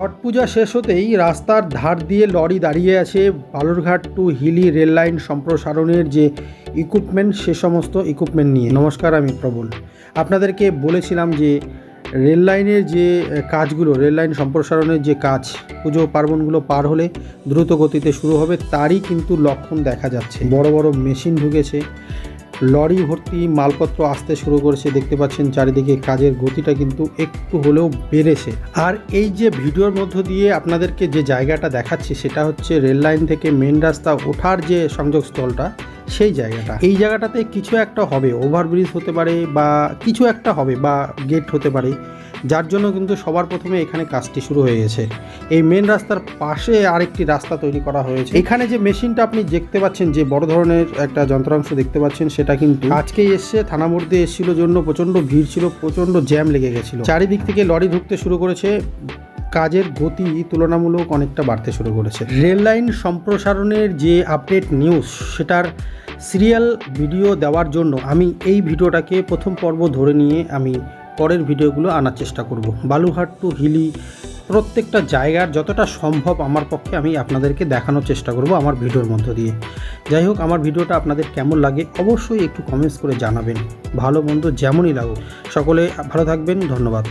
ছট পূজা শেষ হতেই রাস্তার ধার দিয়ে লরি দাঁড়িয়ে আছে Balurghat to Hili rail line সম্প্রসারণের যে ইকুইপমেন্ট সে সমস্ত ইকুইপমেন্ট নিয়ে। নমস্কার, আমি প্রবল। আপনাদেরকে বলেছিলাম যে রেল লাইনের যে কাজগুলো, রেল লাইন সম্প্রসারণের যে কাজ, পুজো পার্বণগুলো পার হলে দ্রুত গতিতে শুরু হবে, তারই কিন্তু লক্ষণ দেখা যাচ্ছে। বড় বড় মেশিন ঢুকেছে লরি ভর্তি মালপত্র আসতে শুরু করেছে, দেখতে পাচ্ছেন চারিদিকে কাজের গতিটা কিন্তু একটু হলেও বেড়েছে। আর এই যে ভিডিওর মধ্য দিয়ে আপনাদেরকে যে জায়গাটা দেখাচ্ছি, সেটা হচ্ছে রেল লাইন থেকে মেন রাস্তা ওঠার যে সংযোগস্থলটা, সেই জায়গাটা। এই জায়গাটাতে কিছু একটা হবে, ওভারব্রিজ হতে পারে বা কিছু একটা হবে বা গেট হতে পারে যার জন্য কিন্তু সবার প্রথমে এখানে কাজটি শুরু হয়ে গেছে। এই মেন রাস্তার পাশে আরেকটি রাস্তা তৈরি করা হয়েছে। এখানে যে মেশিনটা আপনি দেখতে পাচ্ছেন, যে বড় ধরনের একটা যন্ত্রাংশ দেখতে পাচ্ছেন, সেটা কিন্তু আজকেই এসছে থানা দিয়ে এসেছিল জন্য প্রচণ্ড ভিড় ছিল, প্রচণ্ড জ্যাম লেগে গেছিল। চারিদিক থেকে লরি ঢুকতে শুরু করেছে, কাজের গতি তুলনামূলক অনেকটা বাড়তে শুরু করেছে। রেল লাইন সম্প্রসারণের যে আপডেট নিউজ, সেটার সিরিয়াল ভিডিও দেওয়ার জন্য আমি এই ভিডিওটাকে প্রথম পর্ব ধরে নিয়ে আমি পরের ভিডিওগুলো আনার চেষ্টা করব। বালুঘাট টু হিলি, প্রত্যেকটা জায়গার যতটা সম্ভব আমার পক্ষে আমি আপনাদেরকে দেখানোর চেষ্টা করব আমার ভিডিওর মধ্য দিয়ে। যাই হোক, আমার ভিডিওটা আপনাদের কেমন লাগে অবশ্যই একটু কমেন্টস করে জানাবেন। ভালো মন্দ যেমনই লাগুক। সকলে ভালো থাকবেন, ধন্যবাদ।